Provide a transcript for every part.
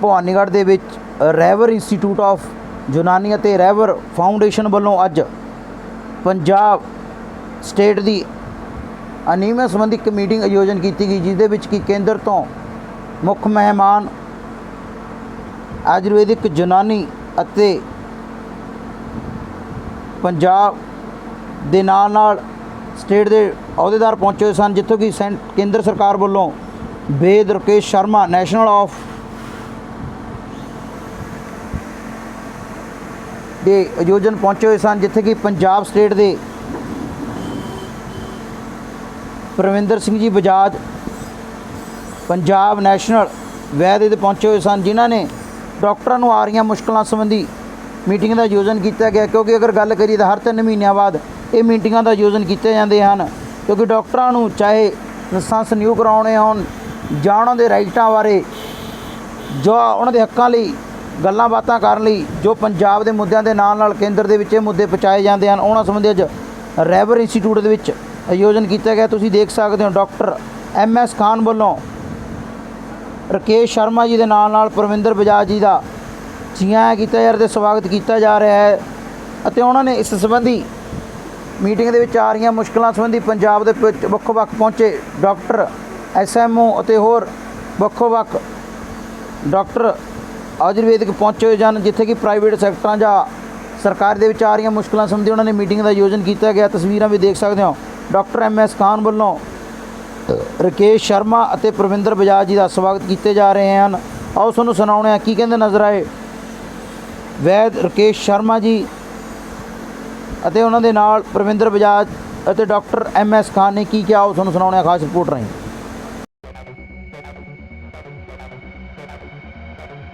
ਭਵਾਨੀਗੜ੍ਹ ਦੇ ਵਿੱਚ ਰੈਵਰ institute of ਯੂਨਾਨੀ ਅਤੇ ਰੈਵਰ ਫਾਊਂਡੇਸ਼ਨ ਵੱਲੋਂ ਅੱਜ ਪੰਜਾਬ ਸਟੇਟ ਦੀ ਅਨੀਮੀਆ ਸੰਬੰਧੀ ਇੱਕ ਮੀਟਿੰਗ ਆਯੋਜਨ ਕੀਤੀ ਗਈ ਜਿਸ ਦੇ ਵਿੱਚ ਕਿ ਕੇਂਦਰ ਤੋਂ ਮੁੱਖ ਮਹਿਮਾਨ ਆਯੁਰਵੈਦਿਕ, ਯੂਨਾਨੀ ਅਤੇ ਪੰਜਾਬ ਦੇ ਨਾਲ ਨਾਲ ਸਟੇਟ ਦੇ ਅਹੁਦੇਦਾਰ ਪਹੁੰਚੇ ਹੋਏ ਸਨ, ਜਿੱਥੋਂ ਕਿ ਸੈਂਟ ਕੇਂਦਰ ਸਰਕਾਰ ਵੱਲੋਂ ਬੇਦ ਰਕੇਸ਼ ਸ਼ਰਮਾ, ਨੈਸ਼ਨਲ ਆਫ ਦੇ ਆਯੋਜਨ ਪਹੁੰਚੇ ਹੋਏ ਸਨ, ਜਿੱਥੇ ਕਿ ਪੰਜਾਬ ਸਟੇਟ ਦੇ ਪ੍ਰਵਿੰਦਰ ਸਿੰਘ ਜੀ ਬਜਾਜ ਪੰਜਾਬ ਨੈਸ਼ਨਲ ਵੈਦ ਦੇ ਪਹੁੰਚੇ ਹੋਏ ਸਨ, ਜਿਨ੍ਹਾਂ ਨੇ ਡਾਕਟਰਾਂ ਨੂੰ ਆ ਰਹੀਆਂ ਮੁਸ਼ਕਲਾਂ ਸੰਬੰਧੀ ਮੀਟਿੰਗ ਦਾ ਆਯੋਜਨ ਕੀਤਾ ਗਿਆ। ਕਿਉਂਕਿ ਅਗਰ ਗੱਲ ਕਰੀਏ ਤਾਂ ਹਰ ਤਿੰਨ ਮਹੀਨਿਆਂ ਬਾਅਦ ਇਹ ਮੀਟਿੰਗਾਂ ਦਾ ਆਯੋਜਨ ਕੀਤੇ ਜਾਂਦੇ ਹਨ, ਕਿਉਂਕਿ ਡਾਕਟਰਾਂ ਨੂੰ ਚਾਹੇ ਲਾਇਸੈਂਸ ਨਿਊ ਕਰਾਉਣੇ ਹੋਣ ਜਾਂ ਉਹਨਾਂ ਦੇ ਰਾਈਟਾਂ ਬਾਰੇ ਜਾਂ ਉਹਨਾਂ ਦੇ ਹੱਕਾਂ ਲਈ ਗੱਲਾਂ ਬਾਤਾਂ ਕਰਨ ਲਈ ਜੋ ਪੰਜਾਬ ਦੇ ਮੁੱਦਿਆਂ ਦੇ ਨਾਲ ਨਾਲ ਕੇਂਦਰ ਦੇ ਵਿੱਚ ਇਹ ਮੁੱਦੇ ਪਹੁੰਚਾਏ ਜਾਂਦੇ ਹਨ, ਉਹਨਾਂ ਸੰਬੰਧੀ ਅੱਜ ਰੈਵਰ ਇੰਸਟੀਚਿਊਟ ਦੇ ਵਿੱਚ ਆਯੋਜਨ ਕੀਤਾ ਗਿਆ। ਤੁਸੀਂ ਦੇਖ ਸਕਦੇ ਹੋ ਡਾਕਟਰ ਐਮ ਐਸ ਖਾਨ ਵੱਲੋਂ ਰਕੇਸ਼ ਸ਼ਰਮਾ ਜੀ ਦੇ ਨਾਲ ਨਾਲ ਪ੍ਰਵਿੰਦਰ ਬਜਾਜ ਜੀ ਦਾ ਜੀਆਂ ਆਇਆਂ ਕੀਤਾ ਯਾਰ ਤੇ ਸਵਾਗਤ ਕੀਤਾ ਜਾ ਰਿਹਾ ਹੈ ਅਤੇ ਉਹਨਾਂ ਨੇ ਇਸ ਸੰਬੰਧੀ ਮੀਟਿੰਗ ਦੇ ਵਿੱਚ ਆ ਰਹੀਆਂ ਮੁਸ਼ਕਲਾਂ ਸੰਬੰਧੀ ਪੰਜਾਬ ਦੇ ਵਿੱਚ ਵੱਖੋ ਵੱਖ ਪਹੁੰਚੇ ਡਾਕਟਰ ਐਸਐਮਓ ਅਤੇ ਹੋਰ ਵੱਖੋ ਵੱਖ ਡਾਕਟਰ ਆਯੁਰਵੈਦਿਕ ਪਹੁੰਚੇ ਹੋਏ ਹਨ ਜਿੱਥੇ ਕਿ ਪ੍ਰਾਈਵੇਟ ਸੈਕਟਰਾਂ ਜਾਂ ਸਰਕਾਰ ਦੇ ਵਿੱਚ ਆ ਰਹੀਆਂ ਮੁਸ਼ਕਲਾਂ ਸੰਬੰਧੀ ਉਹਨਾਂ ਨੇ ਮੀਟਿੰਗ ਦਾ ਆਯੋਜਨ ਕੀਤਾ ਗਿਆ। ਤਸਵੀਰਾਂ ਵੀ ਦੇਖ ਸਕਦੇ ਹੋ। ਡਾਕਟਰ ਐਮ ਐਸ ਖਾਨ ਵੱਲੋਂ ਰਕੇਸ਼ ਸ਼ਰਮਾ ਅਤੇ ਪ੍ਰਵਿੰਦਰ ਬਜਾਜ ਜੀ ਦਾ ਸਵਾਗਤ ਕੀਤੇ ਜਾ ਰਹੇ ਹਨ। ਆਓ ਤੁਹਾਨੂੰ ਸੁਣਾਉਣੇ ਆ ਕੀ ਕਹਿੰਦੇ ਨਜ਼ਰ ਆਏ। ਵੈਦ ਰਕੇਸ਼ ਸ਼ਰਮਾ ਜੀ ਅਤੇ ਉਹਨਾਂ ਦੇ ਨਾਲ ਪ੍ਰਵਿੰਦਰ ਬਜਾਜ ਅਤੇ ਡਾਕਟਰ ਐਮ ਐਸ ਖਾਨ ਨੇ ਕੀ ਕਿਹਾ, ਉਹ ਤੁਹਾਨੂੰ ਸੁਣਾਉਣੇ ਆ ਖਾਸ ਰਿਪੋਰਟ ਰਾਹੀਂ।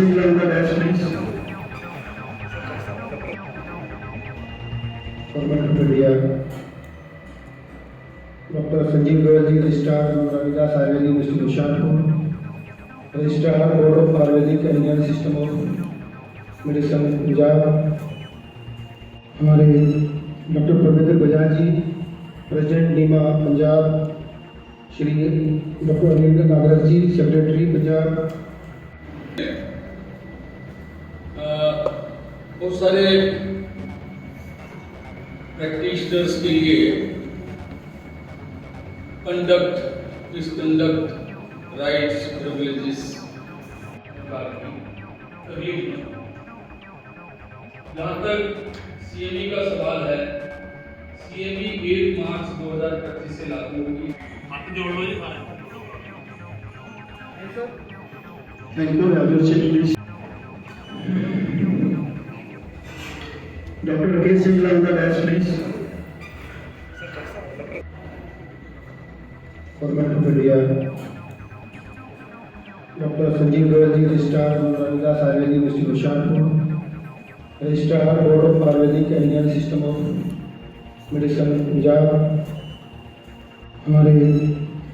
Singh the dash, please. Doctor Sanjeev Goyal ji registrar Ravidas Ayurvedic institution को registrar board of Ayurvedic and Indian system of medicine Punjab हमारे doctor Pravendra Bajaj ji president DIMA Punjab Shri doctor Anil Nagraj ji secretary Punjab बहुत सारे practitioners के लिए conduct misconduct rights privileges जहाँ तक CME का सवाल है सीएमई एक मार्च 2025 से लागू होगी। Thank you, have your seat, please. Dr. Rakesh Singh on the dash, please. Format of India. Dr. Sanjeev Goyal, ji, Registrar, Ravidas Ayurvedic University, Hoshiarpur. Registrar, Board of Ayurvedic and Indian System of Medicine, Punjab. हमारे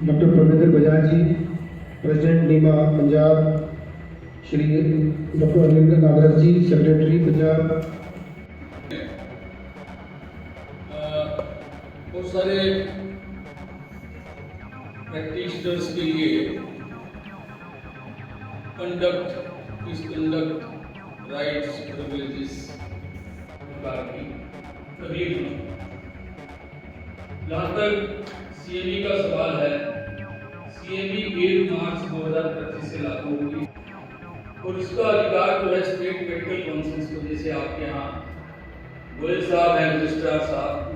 doctor Pravendra Bajaj ji president NIMA Punjab Shri doctor Anil Nagraj ji secretary Punjab बहुत सारे practitioners के लिए conduct misconduct rights privileges प्रकार की तबीर जहाँ तक CME का सवाल है सीएमई एक मार्च 2025 से लागू होगी। और इसका अधिकार जो है स्टेट मेडिकल काउंसिल्स को जैसे आपके यहाँ, गोयल साहब हैं, रजिस्ट्रार साहब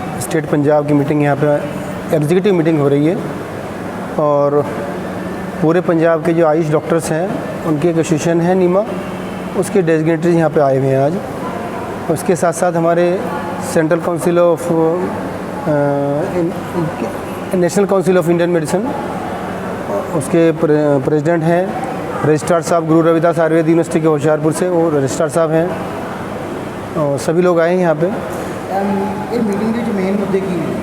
स्टेट पंजाब की मीटिंग यहाँ पे एग्जीक्यूटिव मीटिंग हो रही है और पूरे पंजाब के जो आयुष डॉक्टर्स हैं, उनकी एक एसोसिएशन है नीमा, उसके डेजिग्नेटरीज यहाँ पे आए हुए हैं आज। उसके साथ साथ हमारे central council of national council of Indian medicine, उसके प्रे- प्रेसिडेंट हैं, रजिस्ट्रार साहब गुरु रविदास आयुर्वेद यूनिवर्सिटी के होशियारपुर से, वो रजिस्ट्रार साहब हैं। और सभी लोग आए हैं यहाँ पे। ਇਹ ਮੀਟਿੰਗ ਦੇ ਵਿੱਚ ਮੇਨ ਮੁੱਦੇ ਕੀ ਨੇ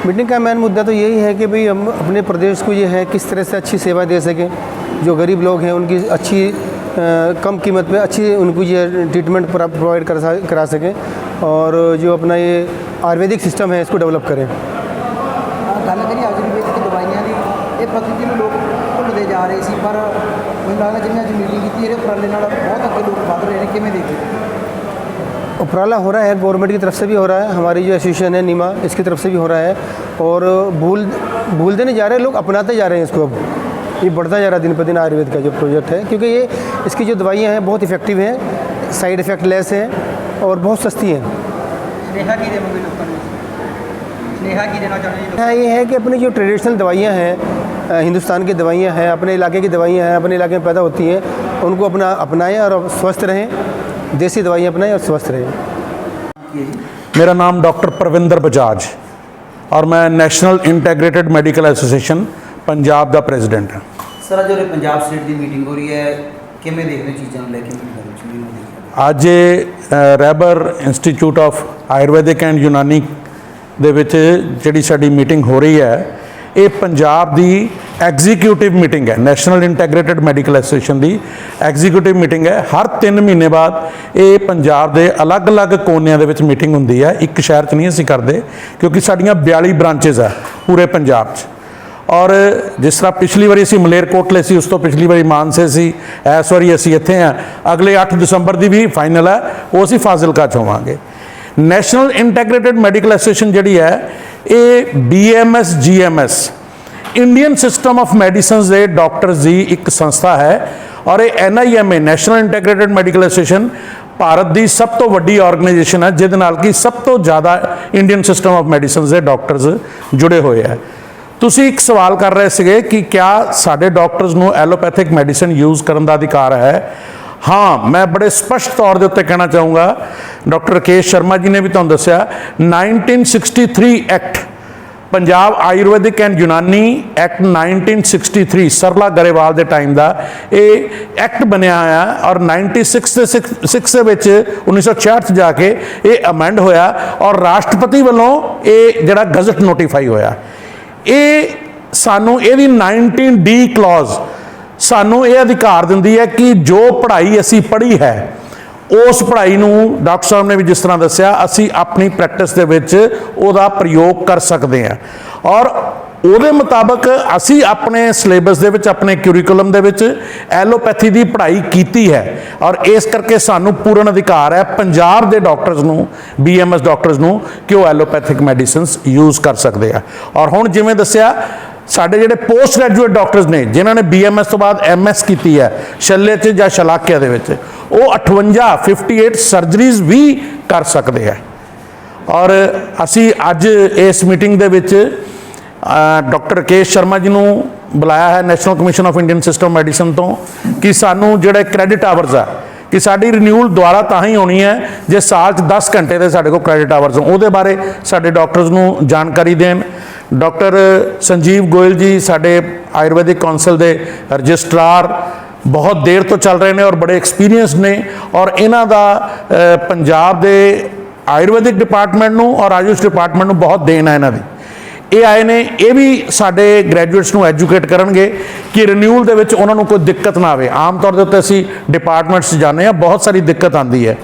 मीटिंग का मेन मुद्दा तो यही है कि भाई हम अपने प्रदेश को ये है किस तरह से अच्छी सेवा दे सकें जो गरीब लोग हैं उनकी अच्छी अ, कम कीमत पे अच्छी उनको ये ट्रीटमेंट प्रोवाइड कर सा- करा सकें और जो अपना ये आयुर्वेदिक सिस्टम है इसको डेवलप करें ਆਹ ਗੱਲ ਕਰੀ ਆਯੁਰਵੇਦਿਕ ਦਵਾਈਆਂ ਦੀ ਇਹ ਪ੍ਰਤੀ ਦਿਨ ਲੋਕ ਭੁੱਲਦੇ ਜਾ ਰਹੇ ਸੀ ਪਰ ਮੈਨੂੰ ਲੱਗਦਾ ਜਿਵੇਂ ਅੱਜ ਮੀਟਿੰਗ ਕੀਤੀ ਇਹਦੇ ਉਪਰਾਲੇ ਨਾਲ ਬਹੁਤ ਅੱਗੇ ਲੋਕ ਵੱਧ ਰਹੇ ਨੇ ਕਿਵੇਂ ਦੇਖਦੇ उपराला हो रहा है गवर्नमेंट की तरफ़ से भी हो रहा है हमारी जो एसोसिएशन है नीमा इसकी तरफ़ से भी हो रहा है और भूल भूल देने जा रहे हैं लोग अपनाते जा रहे हैं इसको अब। ये बढ़ता जा रहा है दिन पर दिन आयुर्वेद का जो प्रोजेक्ट है क्योंकि ये इसकी जो दवाइयाँ हैं बहुत इफ़ेक्टिव हैं साइड इफ़ेक्ट लेस हैं और बहुत सस्ती हैं। हाँ ये है कि अपनी जो ट्रेडिशनल दवाइयाँ हैं हिंदुस्तान की दवाइयाँ हैं अपने इलाके की दवाइयाँ हैं अपने इलाके में पैदा होती हैं उनको अपना अपनाएँ और स्वस्थ रहें। देसी दवाइयाँ अपनाएं और स्वस्थ रहें मेरा नाम डॉक्टर परविंदर बजाज और मैं national integrated medical association Punjab ਦਾ ਪ੍ਰੈਜ਼ੀਡੈਂਟ ਹਾਂ ਸਰ ਅੱਜ ਉਰੇ ਪੰਜਾਬ ਸਟੇਟ ਦੀ ਮੀਟਿੰਗ ਹੋ ਰਹੀ ਹੈ ਕਿਵੇਂ ਦੇਖਦੇ ਹੋ ਚੀਜ਼ਾਂ ਨੂੰ ਲੈ ਕੇ ਮੀਟਿੰਗ ਦੇ ਵਿੱਚ ਮੀਟਿੰਗ ਦੇਖਦੇ ਅੱਜ ਇਹ ਅ, ਰੈਬਰ institute of Ayurvedic and Unani ਦੇ ਵਿੱਚ ਜਿਹੜੀ ਸਾਡੀ ਮੀਟਿੰਗ ਹੋ ਰਹੀ ਹੈ ਇਹ ਪੰਜਾਬ ਦੀ ਐਗਜ਼ੀਕਿਊਟਿਵ ਮੀਟਿੰਗ ਹੈ ਨੈਸ਼ਨਲ ਇੰਟੀਗ੍ਰੇਟਿਡ ਮੈਡੀਕਲ ਐਸੋਸੀਏਸ਼ਨ ਦੀ ਐਗਜ਼ੀਕਿਊਟਿਵ ਮੀਟਿੰਗ ਹੈ। ਹਰ 3 ਮਹੀਨੇ ਬਾਅਦ ਇਹ ਪੰਜਾਬ ਦੇ ਅਲੱਗ-ਅਲੱਗ ਕੋਨਿਆਂ ਦੇ ਵਿੱਚ ਮੀਟਿੰਗ ਹੁੰਦੀ ਹੈ। ਇੱਕ ਸ਼ਹਿਰ 'ਚ ਨਹੀਂ ਅਸੀਂ ਕਰਦੇ, ਕਿਉਂਕਿ ਸਾਡੀਆਂ 42 ਬ੍ਰਾਂਚੇਸ ਹੈ ਪੂਰੇ ਪੰਜਾਬ 'ਚ। ਔਰ ਜਿਸ ਤਰ੍ਹਾਂ ਪਿਛਲੀ ਵਾਰੀ ਅਸੀਂ ਮਲੇਰਕੋਟਲੇ ਸੀ, ਉਸ ਤੋਂ ਪਿਛਲੀ ਵਾਰੀ ਮਾਨਸੇ ਸੀ, ਇਸ ਵਾਰੀ ਅਸੀਂ ਇੱਥੇ ਆ। ਅਗਲੇ 8 ਦਸੰਬਰ ਦੀ ਵੀ ਫਾਈਨਲ ਹੈ, ਉਹ ਅਸੀਂ ਫਾਜ਼ਿਲਕਾ 'ਚ ਹੋਵਾਂਗੇ। ਨੈਸ਼ਨਲ ਇੰਟੀਗ੍ਰੇਟਿਡ ਮੈਡੀਕਲ ਐਸੋਸੀਏਸ਼ਨ ਜਿਹੜੀ ਹੈ, ਇਹ BMS GMS Indian system of medicines ਦੇ ਡਾਕਟਰਸ ਦੀ ਇੱਕ ਸੰਸਥਾ ਹੈ ਔਰ ਇਹ NIMA national integrated medical association Bharat ਦੀ ਸਭ ਤੋਂ ਵੱਡੀ ਆਰਗੇਨਾਈਜੇਸ਼ਨ ਹੈ, ਜਿਹਦੇ ਨਾਲ ਕਿ ਸਭ ਤੋਂ ਜ਼ਿਆਦਾ ਇੰਡੀਅਨ ਸਿਸਟਮ ਆਫ ਮੈਡੀਸਿਨਸ ਦੇ ਡਾਕਟਰਸ ਜੁੜੇ ਹੋਏ ਹੈ। ਤੁਸੀਂ ਇੱਕ ਸਵਾਲ ਕਰ ਰਹੇ ਸੀਗੇ ਕਿ ਕਿਆ ਸਾਡੇ ਡਾਕਟਰਸ ਨੂੰ ਐਲੋਪੈਥਿਕ ਮੈਡੀਸਿਨ ਯੂਜ਼ ਕਰਨ ਦਾ ਅਧਿਕਾਰ ਹੈ? ਹਾਂ, ਮੈਂ ਬੜੇ ਸਪਸ਼ਟ ਤੌਰ ਦੇ ਉੱਤੇ ਕਹਿਣਾ ਚਾਹੂੰਗਾ। ਡਾਕਟਰ ਰਕੇਸ਼ ਸ਼ਰਮਾ ਜੀ ਨੇ ਵੀ ਤੁਹਾਨੂੰ ਦੱਸਿਆ 1963 act Punjab Ayurvedic and Unani act 1963 Sarla Grewal ਦੇ ਟਾਈਮ ਦਾ, ਇਹ ਐਕਟ ਬਣਿਆ ਹੋਇਆ ਔਰ 96 ਦੇ 6 ਦੇ ਵਿੱਚ 1966 ਚ ਜਾ ਕੇ ਇਹ ਅਮੈਂਡ ਹੋਇਆ ਔਰ ਰਾਸ਼ਟਰਪਤੀ ਵੱਲੋਂ ਇਹ ਜਿਹੜਾ ਗਜ਼ਟ ਨੋਟੀਫਾਈ ਹੋਇਆ। ਇਹ ਸਾਨੂੰ ਇਹਦੀ 19 ਡੀ ਕਲੌਜ਼ ਸਾਨੂੰ ਇਹ ਅਧਿਕਾਰ ਦਿੰਦੀ ਹੈ ਕਿ ਜੋ ਪੜ੍ਹਾਈ ਅਸੀਂ ਪੜ੍ਹੀ ਹੈ, ਉਸ ਪੜ੍ਹਾਈ ਨੂੰ ਡਾਕਟਰ ਸਾਹਿਬ ਨੇ ਵੀ ਜਿਸ ਤਰ੍ਹਾਂ ਦੱਸਿਆ, ਅਸੀਂ ਆਪਣੀ ਪ੍ਰੈਕਟਿਸ ਦੇ ਵਿੱਚ ਉਹਦਾ ਪ੍ਰਯੋਗ ਕਰ ਸਕਦੇ ਹਾਂ। ਔਰ ਉਹਦੇ ਮੁਤਾਬਕ ਅਸੀਂ ਆਪਣੇ ਸਿਲੇਬਸ ਦੇ ਵਿੱਚ, ਆਪਣੇ ਕਿਉਰਿਕੂਲਮ ਦੇ ਵਿੱਚ ਐਲੋਪੈਥੀ ਦੀ ਪੜ੍ਹਾਈ ਕੀਤੀ ਹੈ। ਔਰ ਇਸ ਕਰਕੇ ਸਾਨੂੰ ਪੂਰਨ ਅਧਿਕਾਰ ਹੈ ਪੰਜਾਬ ਦੇ ਡਾਕਟਰਸ ਨੂੰ ਬੀਐਮਐਸ ਡਾਕਟਰਸ ਨੂੰ ਕਿ ਉਹ ਐਲੋਪੈਥਿਕ ਮੈਡੀਸਿਨਸ ਯੂਜ਼ ਕਰ ਸਕਦੇ ਆ। ਔਰ ਹੁਣ ਜਿਵੇਂ ਦੱਸਿਆ ਸਾਡੇ ਜਿਹੜੇ ਪੋਸਟ ਗ੍ਰੈਜੂਏਟ ਡਾਕਟਰਸ ਨੇ, ਜਿਨ੍ਹਾਂ ਨੇ ਬੀਐਮਐਸ ਤੋਂ ਬਾਅਦ ਐਮਐਸ ਕੀਤੀ ਹੈ ਸ਼ੱਲੇ 'ਚ ਜਾਂ ਸ਼ਲਾਕਿਆ ਦੇ ਵਿੱਚ, ਉਹ 58 58 ਸਰਜਰੀਜ਼ ਵੀ ਕਰ ਸਕਦੇ ਆ ਔਰ ਅਸੀਂ ਅੱਜ ਇਸ ਮੀਟਿੰਗ ਦੇ ਵਿੱਚ ਡਾਕਟਰ ਕੇਸ਼ ਸ਼ਰਮਾ ਜੀ ਨੂੰ ਬੁਲਾਇਆ ਹੈ national commission of Indian system medicine ਤੋਂ, ਕਿ ਸਾਨੂੰ ਜਿਹੜੇ ਕ੍ਰੈਡਿਟ ਆਵਰਸ ਆ ਕਿ ਸਾਡੀ ਰਿਨਿਊਲ ਦੁਆਰਾ ਤਾਂ ਹੀ ਹੋਣੀ ਹੈ ਜੇ ਸਾਲ 'ਚ 10 ਘੰਟੇ ਦੇ ਸਾਡੇ ਕੋਲ ਕ੍ਰੈਡਿਟ ਆਵਰਸ ਹੋਣ। ਉਹਦੇ ਬਾਰੇ ਸਾਡੇ ਡਾਕਟਰਸ ਨੂੰ ਜਾਣਕਾਰੀ ਦੇਣ। ਡਾਕਟਰ ਸੰਜੀਵ ਗੋਇਲ ਜੀ ਸਾਡੇ ਆਯੁਰਵੈਦਿਕ ਕਾਉਂਸਲ ਦੇ ਰਜਿਸਟਰਾਰ ਬਹੁਤ ਦੇਰ ਤੋਂ ਚੱਲ ਰਹੇ ਨੇ ਔਰ ਬੜੇ ਐਕਸਪੀਰੀਅੰਸ ਨੇ ਔਰ ਇਹਨਾਂ ਦਾ ਪੰਜਾਬ ਦੇ ਆਯੁਰਵੈਦਿਕ ਡਿਪਾਰਟਮੈਂਟ ਨੂੰ ਔਰ ਆਯੁਸ਼ ਡਿਪਾਰਟਮੈਂਟ ਨੂੰ ਬਹੁਤ ਦੇਣ ਹੈ ਇਹਨਾਂ ਦੀ। ਇਹ ਆਏ ਨੇ, ਇਹ ਵੀ ਸਾਡੇ ਗ੍ਰੈਜੂਏਟਸ ਨੂੰ ਐਜੂਕੇਟ ਕਰਨਗੇ ਕਿ ਰਿਨਿਊਲ ਦੇ ਵਿੱਚ ਉਹਨਾਂ ਨੂੰ ਕੋਈ ਦਿੱਕਤ ਨਾ ਆਵੇ। ਆਮ ਤੌਰ ਦੇ ਉੱਤੇ ਅਸੀਂ ਡਿਪਾਰਟਮੈਂਟਸ ਜਾਂਦੇ ਆ ਬਹੁਤ ਸਾਰੀ ਦਿੱਕਤ ਆਉਂਦੀ ਹੈ।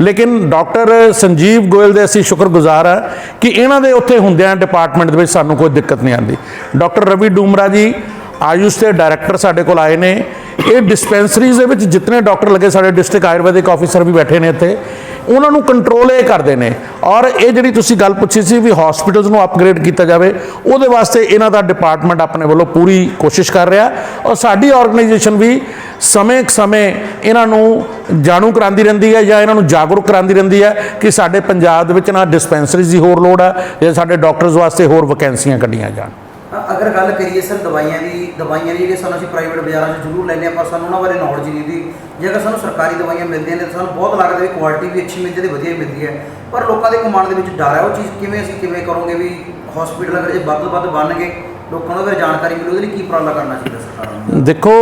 ਲੇਕਿਨ ਡਾਕਟਰ ਸੰਜੀਵ ਗੋਇਲ ਦੇ ਅਸੀਂ ਸ਼ੁਕਰਗੁਜ਼ਾਰ ਹਾਂ ਕਿ ਇਹਨਾਂ ਦੇ ਉੱਥੇ ਹੁੰਦਿਆਂ ਡਿਪਾਰਟਮੈਂਟ ਦੇ ਵਿੱਚ ਸਾਨੂੰ ਕੋਈ ਦਿੱਕਤ ਨਹੀਂ ਆਉਂਦੀ। ਡਾਕਟਰ ਰਵੀ ਡੂਮਰਾ ਜੀ, ਆਯੁਸ਼ ਦੇ ਡਾਇਰੈਕਟਰ ਸਾਡੇ ਕੋਲ ਆਏ ਨੇ। ਇਹ ਡਿਸਪੈਂਸਰੀਜ਼ ਦੇ ਵਿੱਚ ਜਿੰਨੇ ਡਾਕਟਰ ਲੱਗੇ, ਸਾਡੇ ਡਿਸਟ੍ਰਿਕਟ ਆਯੁਰਵੈਦਿਕ ਆਫੀਸਰ ਵੀ ਬੈਠੇ ਨੇ ਇੱਥੇ। ਉਹਨਾਂ ਨੂੰ ਕੰਟਰੋਲ ਇਹ ਕਰਦੇ ਨੇ। ਔਰ ਇਹ ਜਿਹੜੀ ਤੁਸੀਂ ਗੱਲ ਪੁੱਛੀ ਸੀ ਵੀ ਹਸਪੀਟਲਸ ਨੂੰ ਅਪਗ੍ਰੇਡ ਕੀਤਾ ਜਾਵੇ, ਉਹਦੇ ਵਾਸਤੇ ਇਹਨਾਂ ਦਾ ਡਿਪਾਰਟਮੈਂਟ ਆਪਣੇ ਵੱਲੋਂ ਪੂਰੀ ਕੋਸ਼ਿਸ਼ ਕਰ ਰਿਹਾ। ਔਰ ਸਾਡੀ ਆਰਗੇਨਾਈਜੇਸ਼ਨ ਵੀ ਸਮੇਂ ਸਮੇਂ ਇਹਨਾਂ ਨੂੰ ਜਾਣੂ ਕਰਾਉਂਦੀ ਰਹਿੰਦੀ ਹੈ ਜਾਂ ਇਹਨਾਂ ਨੂੰ ਜਾਗਰੂਕ ਕਰਾਉਂਦੀ ਰਹਿੰਦੀ ਹੈ ਕਿ ਸਾਡੇ ਪੰਜਾਬ ਦੇ ਵਿੱਚ ਨਾ ਡਿਸਪੈਂਸਰੀਜ਼ ਦੀ ਹੋਰ ਲੋੜ ਹੈ ਜਾਂ ਸਾਡੇ ਡਾਕਟਰਸ ਵਾਸਤੇ ਹੋਰ ਵੈਕੈਂਸੀਆਂ ਕੱਢੀਆਂ ਜਾਣ। ਅਗਰ ਗੱਲ ਕਰੀਏ ਸਰ ਦਵਾਈਆਂ ਦੀ, ਦਵਾਈਆਂ ਜਿਹੜੀਆਂ ਸਾਨੂੰ ਅਸੀਂ ਪ੍ਰਾਈਵੇਟ ਬਾਜ਼ਾਰਾਂ 'ਚ ਜ਼ਰੂਰ ਲੈਂਦੇ ਹਾਂ, ਪਰ ਸਾਨੂੰ ਉਹਨਾਂ ਬਾਰੇ ਨੌਲੇਜ ਨਹੀਂ ਹੁੰਦੀ। ਜੇ ਅਗਰ ਸਾਨੂੰ ਸਰਕਾਰੀ ਦਵਾਈਆਂ ਮਿਲਦੀਆਂ ਨੇ ਤਾਂ ਸਾਨੂੰ ਬਹੁਤ ਲੱਗਦਾ ਵੀ ਕੁਆਲਿਟੀ ਵੀ ਅੱਛੀ ਮਿਲਦੀ ਤੇ ਵਧੀਆ ਮਿਲਦੀ ਹੈ। ਪਰ ਲੋਕਾਂ ਦੇ ਮਨ ਦੇ ਵਿੱਚ ਡਰ ਹੈ ਉਹ ਚੀਜ਼ ਕਿਵੇਂ ਅਸੀਂ ਕਿਵੇਂ ਕਰੋਗੇ ਵੀ ਹਸਪੀਟਲ ਅਗਰ ਜੇ ਵੱਧ ਤੋਂ ਵੱਧ ਬਣ ਗਏ ਲੋਕਾਂ ਨੂੰ ਅਗਰ ਜਾਣਕਾਰੀ ਮਿਲੇ ਉਹਦੇ ਲਈ ਕੀ ਉਪਰਾਲਾ ਕਰਨਾ ਚਾਹੀਦਾ ਸਰਕਾਰ ਨੂੰ? ਦੇਖੋ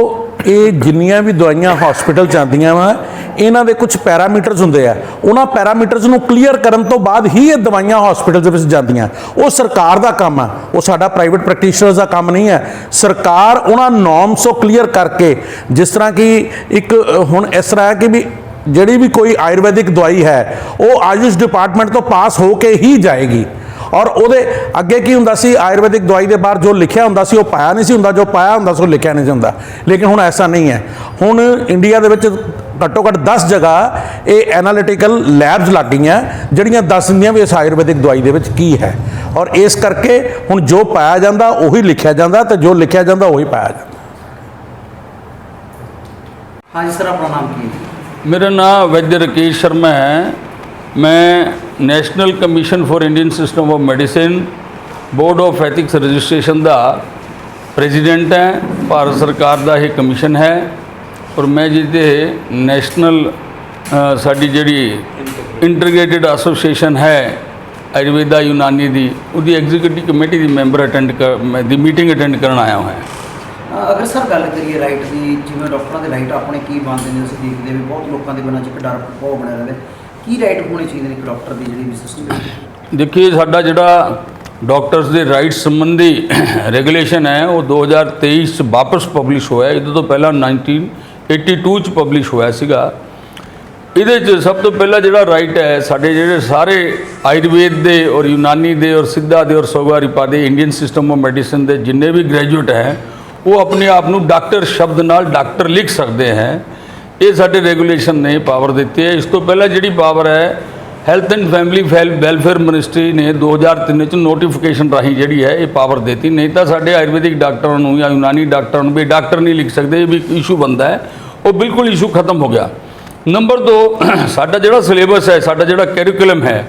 ਇਹ ਜਿੰਨੀਆਂ ਵੀ ਦਵਾਈਆਂ ਹਸਪੀਟਲ ਜਾਂਦੀਆਂ ਵਾ, ਇਹਨਾਂ ਦੇ ਕੁਝ ਪੈਰਾਮੀਟਰਸ ਹੁੰਦੇ ਆ। ਉਹਨਾਂ ਪੈਰਾਮੀਟਰਸ ਨੂੰ ਕਲੀਅਰ ਕਰਨ ਤੋਂ ਬਾਅਦ ਹੀ ਇਹ ਦਵਾਈਆਂ ਹਸਪੀਟਲ ਦੇ ਵਿੱਚ ਜਾਂਦੀਆਂ। ਉਹ ਸਰਕਾਰ ਦਾ ਕੰਮ ਆ। ਉਹ ਸਾਡਾ ਪ੍ਰਾਈਵੇਟ ਪ੍ਰੈਕਟੀਸ਼ਨਰਸ ਦਾ ਕੰਮ ਨਹੀਂ ਹੈ ਸਰਕਾਰ ਉਹਨਾਂ ਨੋਰਮਸ ਨੂੰ ਕਲੀਅਰ ਕਰਕੇ, ਜਿਸ ਤਰ੍ਹਾਂ ਕਿ ਇੱਕ ਹੁਣ ਇਸ ਤਰ੍ਹਾਂ ਹੈ ਕਿ ਵੀ ਜਿਹੜੀ ਵੀ ਕੋਈ ਆਯੁਰਵੈਦਿਕ ਦਵਾਈ ਹੈ, ਉਹ ਆਯੁਸ਼ ਡਿਪਾਰਟਮੈਂਟ ਤੋਂ ਪਾਸ ਹੋ ਕੇ ਹੀ ਜਾਏਗੀ। ਔਰ ਉਹਦੇ ਅੱਗੇ ਕੀ ਹੁੰਦਾ ਸੀ ਆਯੁਰਵੈਦਿਕ ਦਵਾਈ ਦੇ ਬਾਹਰ ਜੋ ਲਿਖਿਆ ਹੁੰਦਾ ਸੀ ਉਹ ਪਾਇਆ ਨਹੀਂ ਸੀ ਹੁੰਦਾ ਜੋ ਪਾਇਆ ਹੁੰਦਾ ਸੀ ਉਹ ਲਿਖਿਆ ਨਹੀਂ ਜਾਂਦਾ ਲੇਕਿਨ ਹੁਣ ਐਸਾ ਨਹੀਂ ਹੈ। ਹੁਣ ਇੰਡੀਆ ਦੇ ਵਿੱਚ ਘੱਟੋ ਘੱਟ 10 ਜਗ੍ਹਾ ਇਹ ਐਨਾਲਿਟੀਕਲ ਲੈਬਸ ਲੱਗ ਗਈਆਂ ਜਿਹੜੀਆਂ ਦੱਸ ਦਿੰਦੀਆਂ ਵੀ ਇਸ ਆਯੁਰਵੈਦਿਕ ਦਵਾਈ ਦੇ ਵਿੱਚ ਕੀ ਹੈ। ਔਰ ਇਸ ਕਰਕੇ ਹੁਣ ਜੋ ਪਾਇਆ ਜਾਂਦਾ ਉਹੀ ਲਿਖਿਆ ਜਾਂਦਾ ਤੇ ਜੋ ਲਿਖਿਆ ਜਾਂਦਾ ਉਹੀ ਪਾਇਆ ਜਾਂਦਾ। ਹਾਂਜੀ ਸਰ ਆਪਣਾ ਨਾਮ ਕੀ ਮੇਰਾ ਨਾਮ ਵੈਦ ਰਕੇਸ਼ ਸ਼ਰਮਾ ਹੈ। मैं national commission for Indian system of medicine, board of ethics registration the president ਹੈ, ਭਾਰਤ ਸਰਕਾਰ ਦਾ ਇਹ ਕਮਿਸ਼ਨ ਹੈ ਔਰ ਮੈਂ ਜਿਹਦੇ ਨੈਸ਼ਨਲ ਸਾਡੀ ਜਿਹੜੀ ਇੰਟੀਗ੍ਰੇਟਿਡ ਐਸੋਸੀਏਸ਼ਨ ਹੈ, ਆਯੁਰਵੇਦਾ ਯੂਨਾਨੀ ਦੀ, ਉਹਦੀ ਐਗਜ਼ੀਕਿਊਟਿਵ ਕਮੇਟੀ ਦੀ ਮੈਂਬਰ ਅਟੈਂਡ ਕਰ ਮੈਂ ਦੀ ਮੀਟਿੰਗ ਅਟੈਂਡ ਕਰਨ ਆਇਆ ਹਾਂ ਅਗਰ ਸਰ ਗੱਲ ਕਰੀਏ ਰਾਈਟ ਦੀ, ਜਿਵੇਂ ਡਾਕਟਰਾਂ ਦੇ ਰਾਈਟ ਆਪਣੇ ਕੀ ਬਣਦੇ ਨੇ, ਅਸੀਂ ਦੇਖਦੇ ਵੀ ਬਹੁਤ ਲੋਕਾਂ ਦੇ ਮਨਾਂ 'ਚ ਇੱਕ ਡਰ ਬਹੁਤ ਬਣਿਆ ਰਹਿੰਦਾ। ਕੀ ਰਾਈਟ ਹੋਣੇ ਚਾਹੀਦੇ ਨੇ ਡਾਕਟਰ ਦੀ ਜਿਹੜੀ ਵੀ ਸਿਸਟਮ ਦੇਖੀਏ ਸਾਡਾ ਜਿਹੜਾ ਡਾਕਟਰਸ ਦੇ ਰਾਈਟਸ ਸੰਬੰਧੀ ਰੈਗੂਲੇਸ਼ਨ ਹੈ, ਉਹ 2023 ਚ ਵਾਪਸ ਪਬਲਿਸ਼ ਹੋਇਆ ਇਹਦੇ ਤੋਂ ਪਹਿਲਾਂ 1982 ਚ ਪਬਲਿਸ਼ ਹੋਇਆ ਸੀਗਾ। ਇਹਦੇ ਚ ਸਭ ਤੋਂ ਪਹਿਲਾਂ ਜਿਹੜਾ ਰਾਈਟ ਹੈ, ਸਾਡੇ ਜਿਹੜੇ ਸਾਰੇ ਆਯੁਰਵੇਦ ਦੇ ਔਰ ਯੂਨਾਨੀ ਦੇ ਔਰ ਸਿੱਧਾ ਦੇ ਔਰ ਸੋਗਾਰਿਪਾ ਦੇ ਇੰਡੀਅਨ ਸਿਸਟਮ ਆਫ ਮੈਡੀਸਨ ਦੇ ਜਿੰਨੇ ਵੀ ਗ੍ਰੈਜੂਏਟ ਹੈ, ਉਹ ਆਪਣੇ ਆਪ ਨੂੰ ਡਾਕਟਰ ਸ਼ਬਦ ਨਾਲ ਡਾਕਟਰ ਲਿਖ ਸਕਦੇ ਹੈ। ਇਹ ਸਾਡੇ ਰੈਗੂਲੇਸ਼ਨ ਨੇ ਪਾਵਰ ਦਿੱਤੀ ਹੈ। ਇਸ ਤੋਂ ਪਹਿਲਾਂ ਜਿਹੜੀ ਪਾਵਰ ਹੈ, health and family welfare ministry ਨੇ 2003 ਚ ਨੋਟੀਫਿਕੇਸ਼ਨ ਰਾਹੀਂ ਜਿਹੜੀ ਹੈ, ਇਹ ਪਾਵਰ ਦਿੱਤੀ। ਨਹੀਂ ਤਾਂ ਸਾਡੇ ਆਯੁਰਵੈਦਿਕ ਡਾਕਟਰਾਂ ਨੂੰ ਜਾਂ ਯੂਨਾਨੀ ਡਾਕਟਰਾਂ ਨੂੰ ਵੀ, ਡਾਕਟਰ ਨਹੀਂ ਲਿਖ ਸਕਦੇ, ਇਹ ਵੀ ਇੱਕ ਇਸ਼ੂ ਬੰਦਾ ਹੈ। ਉਹ ਬਿਲਕੁਲ ਇਸ਼ੂ ਖਤਮ ਹੋ ਗਿਆ। ਨੰਬਰ 2 ਸਾਡਾ ਜਿਹੜਾ ਸਿਲੇਬਸ ਹੈ, ਸਾਡਾ ਜਿਹੜਾ ਕੈਰੀਕੁਲਮ ਹੈ,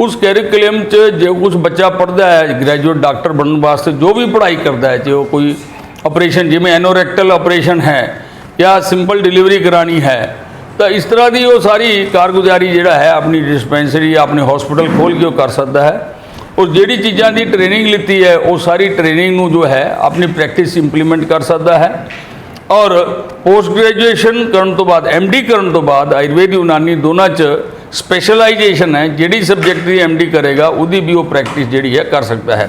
ਉਸ ਕੈਰੀਕੁਲਮ 'ਚ ਜੇ ਕੁਝ ਬੱਚਾ ਪੜ੍ਹਦਾ ਹੈ ਗ੍ਰੈਜੂਏਟ ਡਾਕਟਰ ਬਣਨ ਵਾਸਤੇ, ਜੋ ਵੀ ਪੜ੍ਹਾਈ ਕਰਦਾ ਹੈ, ਜੇ ਉਹ ਕੋਈ ਆਪਰੇਸ਼ਨ ਜਿਵੇਂ ਐਨੋਰੈਕਟਲ ਆਪਰੇਸ਼ਨ ਹੈ ਜਾਂ ਸਿੰਪਲ ਡਿਲੀਵਰੀ ਕਰਾਣੀ ਹੈ, ਤਾਂ ਇਸ ਤਰ੍ਹਾਂ ਦੀ ਉਹ ਸਾਰੀ ਕਾਰਗੁਜ਼ਾਰੀ ਜਿਹੜਾ ਹੈ, ਆਪਣੀ ਡਿਸਪੈਂਸਰੀ ਆਪਣੇ ਹਸਪੀਟਲ ਖੋਲ੍ਹ ਕੇ ਉਹ ਕਰ ਸਕਦਾ ਹੈ। ਔਰ ਜਿਹੜੀ ਚੀਜ਼ਾਂ ਦੀ ਟ੍ਰੇਨਿੰਗ ਲਿੱਤੀ ਹੈ, ਉਹ ਸਾਰੀ ਟ੍ਰੇਨਿੰਗ ਨੂੰ ਜੋ ਹੈ, ਆਪਣੀ ਪ੍ਰੈਕਟਿਸ ਇੰਪਲੀਮੈਂਟ ਕਰ ਸਕਦਾ ਹੈ। ਔਰ ਪੋਸਟ ਗ੍ਰੈਜੂਏਸ਼ਨ ਕਰਨ ਤੋਂ ਬਾਅਦ ਡੀ ਕਰਨ ਤੋਂ ਬਾਅਦ, ਆਯੁਰਵੇਦ, ਯੂਨਾਨੀ ਦੋਨਾਂ 'ਚ ਸਪੈਸ਼ਲਾਈਜੇਸ਼ਨ ਹੈ, ਜਿਹੜੀ ਸਬਜੈਕਟ ਦੀ ਡੀ ਕਰੇਗਾ, ਉਹਦੀ ਵੀ ਉਹ ਪ੍ਰੈਕਟਿਸ ਜਿਹੜੀ ਹੈ, ਕਰ ਸਕਦਾ ਹੈ।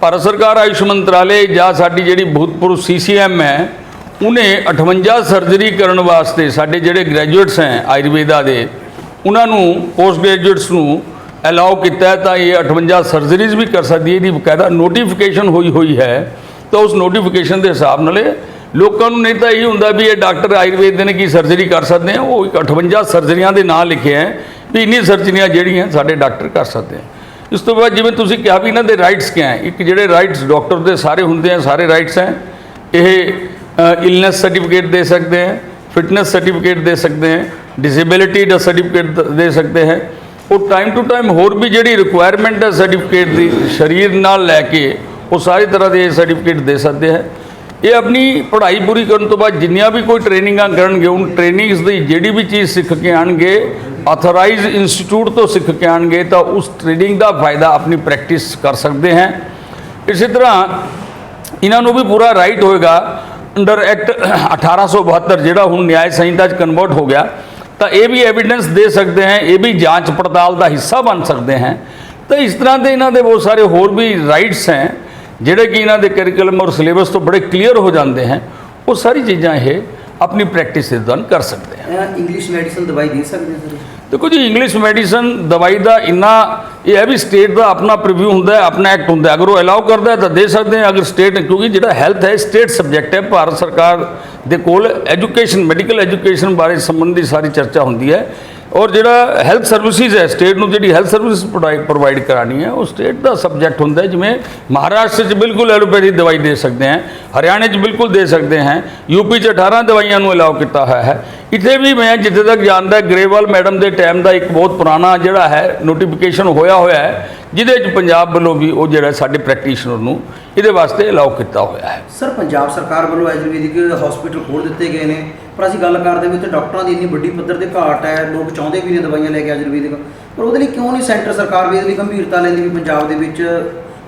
ਭਾਰਤ ਸਰਕਾਰ ਆਯੁਸ਼ ਮੰਤਰਾਲੇ ਜਾਂ ਸਾਡੀ ਜਿਹੜੀ ਭੂਤਪੂਰਵ ਸੀਸੀਐਮ ਹੈ ਉਹਨੇ 58 ਸਰਜਰੀ ਕਰਨ ਵਾਸਤੇ ਸਾਡੇ ਜਿਹੜੇ ਗ੍ਰੈਜੂਏਟਸ ਹੈ ਆਯੁਰਵੇਦਾ ਦੇ, ਉਹਨਾਂ ਨੂੰ ਪੋਸਟ ਗ੍ਰੈਜੂਏਟਸ ਨੂੰ ਅਲਾਉ ਕੀਤਾ ਤਾਂ ਇਹ 58 ਸਰਜਰੀਜ਼ ਵੀ ਕਰ ਸਕਦੀ ਹੈ। ਇਹਦੀ ਬਕਾਇਦਾ ਨੋਟੀਫਿਕੇਸ਼ਨ ਹੋਈ ਹੋਈ ਹੈ। ਤਾਂ ਉਸ ਨੋਟੀਫਿਕੇਸ਼ਨ ਦੇ ਹਿਸਾਬ ਨਾਲ ਲੋਕਾਂ ਨੂੰ ਨਹੀਂ ਤਾਂ ਇਹ ਹੁੰਦਾ ਵੀ ਇਹ ਡਾਕਟਰ ਆਯੁਰਵੇਦ ਦੇ ਨੇ ਕੀ ਸਰਜਰੀ ਕਰ ਸਕਦੇ ਆ। ਉਹ ਇੱਕ 58 ਸਰਜਰੀਆਂ ਦੇ ਨਾਂ ਲਿਖੇ ਹੈ ਵੀ ਇੰਨੀ ਸਰਜਰੀਆਂ ਜਿਹੜੀਆਂ ਸਾਡੇ ਡਾਕਟਰ ਕਰ ਸਕਦੇ ਆ। ਇਸ ਤੋਂ ਬਾਅਦ ਜਿਵੇਂ ਤੁਸੀਂ ਕਿਹਾ ਵੀ ਇਹਨਾਂ ਦੇ ਰਾਈਟਸ ਕਿਆ ਹੈ? ਇੱਕ ਜਿਹੜੇ ਰਾਈਟਸ ਡਾਕਟਰ ਦੇ ਸਾਰੇ ਹੁੰਦੇ ਆ, ਸਾਰੇ ਰਾਈਟਸ ਹੈ। ਇਹ ਇਲਨੈਸ ਸਰਟੀਫਿਕੇਟ ਦੇ ਸਕਦੇ हैं ਫਿਟਨੈਸ ਸਰਟੀਫਿਕੇਟ ਦੇ ਸਕਦੇ हैं डिसेबिलिटी ਦਾ ਸਰਟੀਫਿਕੇਟ ਦੇ ਸਕਦੇ हैं ਉਹ ਟਾਈਮ ਟੂ ਟਾਈਮ ਹੋਰ ਵੀ ਜਿਹੜੀ ਰਿਕੁਆਇਰਮੈਂਟ ਹੈ ਸਰਟੀਫਿਕੇਟ ਦੀ ਸਰੀਰ ਨਾਲ ਲੈ ਕੇ ਉਹ ਸਾਰੀ ਤਰ੍ਹਾਂ ਦੇ ਸਰਟੀਫਿਕੇਟ ਦੇ ਸਕਦੇ ਹੈ ਇਹ ਆਪਣੀ ਪੜ੍ਹਾਈ ਪੂਰੀ ਕਰਨ ਤੋਂ ਬਾਅਦ ਜਿੰਨੀਆਂ ਵੀ ਕੋਈ ਟ੍ਰੇਨਿੰਗਾਂ ਕਰਨਗੇ ਉਹ ਟ੍ਰੇਨਿੰਗਸ ਦੀ ਜਿਹੜੀ ਵੀ ਚੀਜ਼ ਸਿੱਖ ਕੇ ਆਣਗੇ ਆਥੋਰਾਈਜ਼ਡ ਇੰਸਟੀਚਿਊਟ ਤੋਂ ਸਿੱਖ ਕੇ ਆਣਗੇ ਤਾਂ ਉਸ ਟ੍ਰੇਨਿੰਗ ਦਾ ਫਾਇਦਾ ਆਪਣੀ ਪ੍ਰੈਕਟਿਸ ਕਰ ਸਕਦੇ ਹੈ ਇਸੇ ਤਰ੍ਹਾਂ ਇਹਨਾਂ ਨੂੰ ਵੀ ਪੂਰਾ ਰਾਈਟ ਹੋਏਗਾ ਅੰਡਰ ਐਕਟ 1872 ਜਿਹੜਾ ਹੁਣ ਨਿਆਇ ਸੰਹਿਤਾ 'ਚ ਕਨਵਰਟ ਹੋ ਗਿਆ, ਤਾਂ ਇਹ ਵੀ ਐਵੀਡੈਂਸ ਦੇ ਸਕਦੇ ਹੈ, ਇਹ ਵੀ ਜਾਂਚ ਪੜਤਾਲ ਦਾ ਹਿੱਸਾ ਬਣ ਸਕਦੇ ਹੈ। ਤਾਂ ਇਸ ਤਰ੍ਹਾਂ ਦੇ ਇਹਨਾਂ ਦੇ ਬਹੁਤ ਸਾਰੇ ਹੋਰ ਵੀ ਰਾਈਟਸ ਹੈ, ਜਿਹੜੇ ਕਿ ਇਹਨਾਂ ਦੇ ਕਰਿਕੂਲਮ ਔਰ ਸਿਲੇਬਸ ਤੋਂ ਬੜੇ ਕਲੀਅਰ ਹੋ ਜਾਂਦੇ ਹੈ। ਉਹ ਸਾਰੀ ਚੀਜ਼ਾਂ ਇਹ ਆਪਣੀ ਪ੍ਰੈਕਟਿਸ ਦੇ ਦੌਰਾਨ ਕਰ ਸਕਦੇ ਹੈ। ਇੰਗਲਿਸ਼ ਮੈਡੀਸਨ ਦਵਾਈ ਦੇ ਸਕਦੇ ਆ ਸਰ? ਦੇਖੋ ਜੀ ਇੰਗਲਿਸ਼ ਮੈਡੀਸਨ ਦਵਾਈ ਦਾ ਇੰਨਾ ਇਹ ਹੈ ਵੀ ਸਟੇਟ ਦਾ ਆਪਣਾ ਪ੍ਰੀਵਿਊ ਹੁੰਦਾ ਹੈ ਆਪਣਾ ਐਕਟ ਹੁੰਦਾ ਅਗਰ ਉਹ ਅਲਾਉ ਕਰਦਾ ਹੈ ਤਾਂ ਦੇ ਸਕਦੇ ਹੈ ਅਗਰ ਸਟੇਟ ਕਿਉਂਕਿ ਜਿਹੜਾ ਹੈਲਥ ਹੈ ਸਟੇਟ ਸਬਜੈਕਟ ਹੈ। ਭਾਰਤ ਸਰਕਾਰ ਦੇ ਕੋਲ ਐਜੂਕੇਸ਼ਨ ਮੈਡੀਕਲ ਐਜੂਕੇਸ਼ਨ ਬਾਰੇ ਸੰਬੰਧੀ ਸਾਰੀ ਚਰਚਾ ਹੁੰਦੀ ਹੈ। ਔਰ ਜਿਹੜਾ ਹੈਲਥ ਸਰਵਿਸਿਜ਼ ਹੈ, ਸਟੇਟ ਨੂੰ ਜਿਹੜੀ ਹੈਲਥ ਸਰਵਿਸ ਪ੍ਰੋਵਾਈਡ ਕਰਾਣੀ ਹੈ, ਉਹ ਸਟੇਟ ਦਾ ਸਬਜੈਕਟ ਹੁੰਦਾ ਹੈ, ਜਿਵੇਂ ਮਹਾਰਾਸ਼ਟਰ 'ਚ ਬਿਲਕੁਲ ਐਲੋਪੈਥੀ ਦਵਾਈ ਦੇ ਸਕਦੇ ਹਾਂ, ਹਰਿਆਣੇ 'ਚ ਬਿਲਕੁਲ ਦੇ ਸਕਦੇ ਹਾਂ ਯੂਪੀ 'ਚ 18 ਦਵਾਈਆਂ ਨੂੰ ਅਲਾਉ ਕੀਤਾ ਹੋਇਆ ਹੈ। ਇੱਥੇ ਵੀ ਮੈਂ ਜਿੱਥੇ ਤੱਕ ਜਾਣਦਾ, ਗਰੇਵਾਲ ਮੈਡਮ ਦੇ ਟਾਈਮ ਦਾ ਇੱਕ ਬਹੁਤ ਪੁਰਾਣਾ ਜਿਹੜਾ ਹੈ ਨੋਟੀਫਿਕੇਸ਼ਨ ਹੋਇਆ ਹੋਇਆ ਹੈ, ਜਿਹਦੇ 'ਚ ਪੰਜਾਬ ਵੱਲੋਂ ਵੀ ਉਹ ਜਿਹੜਾ ਸਾਡੇ ਪ੍ਰੈਕਟੀਸ਼ਨਰ ਨੂੰ ਇਹਦੇ ਵਾਸਤੇ ਅਲਾਉ ਕੀਤਾ ਹੋਇਆ ਹੈ। ਸਰ, ਪੰਜਾਬ ਸਰਕਾਰ ਵੱਲੋਂ ਆਯੁਰਵੈਦਿਕ ਹਸਪੀਟਲ ਖੋਲ੍ਹ ਦਿੱਤੇ ਗਏ ਨੇ। ਪਰ ਅਸੀਂ ਗੱਲ ਕਰਦੇ ਵੀ ਉੱਥੇ ਡਾਕਟਰਾਂ ਦੀ ਇੰਨੀ ਵੱਡੀ ਪੱਧਰ ਤੇ ਘਾਟ ਹੈ, ਲੋਕ ਚਾਹੁੰਦੇ ਵੀ ਨੇ ਦਵਾਈਆਂ ਲੈ ਕੇ ਆਯੁਰਵੈਦਿਕ। ਪਰ ਉਹਦੇ ਲਈ ਕਿਉਂ ਨਹੀਂ ਸੈਂਟਰ ਸਰਕਾਰ ਵੀ ਇਹਦੇ ਲਈ ਗੰਭੀਰਤਾ ਲੈਂਦੀ ਵੀ ਪੰਜਾਬ ਦੇ ਵਿੱਚ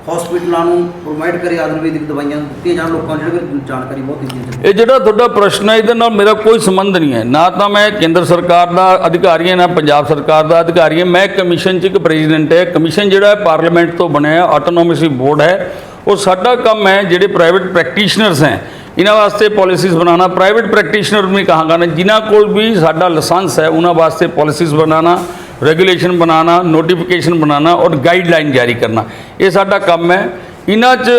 ਹਸਪੀਟਲਾਂ ਨੂੰ ਪ੍ਰੋਵਾਈਡ ਕਰੇ ਆਯੁਰਵੈਦਿਕ ਦਵਾਈਆਂ ਦਿੱਤੀਆਂ ਜਾਣ, ਲੋਕਾਂ ਨੂੰ ਜਿਹੜੇ ਜਾਣਕਾਰੀ ਬਹੁਤ ਦਿੱਤੀ ਜਾਂਦੀ ਇਹ ਜਿਹੜਾ ਤੁਹਾਡਾ ਪ੍ਰਸ਼ਨ ਹੈ, ਇਹਦੇ ਨਾਲ ਮੇਰਾ ਕੋਈ ਸੰਬੰਧ ਨਹੀਂ ਹੈ। ਨਾ ਤਾਂ ਮੈਂ ਕੇਂਦਰ ਸਰਕਾਰ ਦਾ ਅਧਿਕਾਰੀ ਹਾਂ, ਨਾ ਪੰਜਾਬ ਸਰਕਾਰ ਦਾ ਅਧਿਕਾਰੀ ਹਾਂ। ਮੈਂ ਕਮਿਸ਼ਨ 'ਚ ਇੱਕ ਪ੍ਰੈਜ਼ੀਡੈਂਟ ਹੈ। ਕਮਿਸ਼ਨ ਜਿਹੜਾ ਹੈ, ਪਾਰਲੀਮੈਂਟ ਤੋਂ ਬਣਿਆ ਆਟੋਨੋਮਸ ਬੋਰਡ ਹੈ। ਉਹ ਸਾਡਾ ਕੰਮ ਹੈ, ਜਿਹੜੇ ਪ੍ਰਾਈਵੇਟ ਪ੍ਰੈਕਟੀਸ਼ਨਰਸ ਹੈ ਇਹਨਾਂ ਵਾਸਤੇ ਪਾਲਿਸੀਜ਼ ਬਣਾਉਣਾ ਪ੍ਰਾਈਵੇਟ ਪ੍ਰੈਕਟੀਸ਼ਨਰ ਵੀ ਕਹਾਂਗਾ ਨਾ, ਜਿਨ੍ਹਾਂ ਕੋਲ ਵੀ ਸਾਡਾ ਲਾਇਸੈਂਸ ਹੈ, ਉਹਨਾਂ ਵਾਸਤੇ ਪਾਲਿਸੀਜ਼ ਬਣਾਉਣਾ ਰੈਗੂਲੇਸ਼ਨ ਬਣਾਉਣਾ ਨੋਟੀਫਿਕੇਸ਼ਨ ਬਣਾਉਣਾ ਔਰ ਗਾਈਡਲਾਈਨ ਜਾਰੀ ਕਰਨਾ। ਇਹ ਸਾਡਾ ਕੰਮ ਹੈ। ਇਹਨਾਂ 'ਚ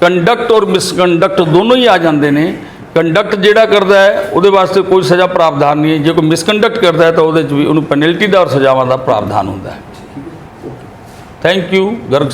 ਕੰਡਕਟ ਔਰ ਮਿਸਕੰਡਕਟ ਦੋਨੋਂ ਹੀ ਆ ਜਾਂਦੇ ਨੇ। ਕੰਡਕਟ ਜਿਹੜਾ ਕਰਦਾ ਹੈ, ਉਹਦੇ ਵਾਸਤੇ ਕੋਈ ਸਜ਼ਾ ਪ੍ਰਾਵਧਾਨ ਨਹੀਂ ਹੈ। ਜੇ ਕੋਈ ਮਿਸਕੰਡਕਟ ਕਰਦਾ ਹੈ, ਤਾਂ ਉਹਦੇ 'ਚ ਵੀ ਉਹਨੂੰ ਪੈਨਲਟੀ ਦਾ ਔਰ ਸਜ਼ਾਵਾਂ ਦਾ ਪ੍ਰਾਵਧਾਨ ਹੁੰਦਾ ਹੈ। Thank you Garg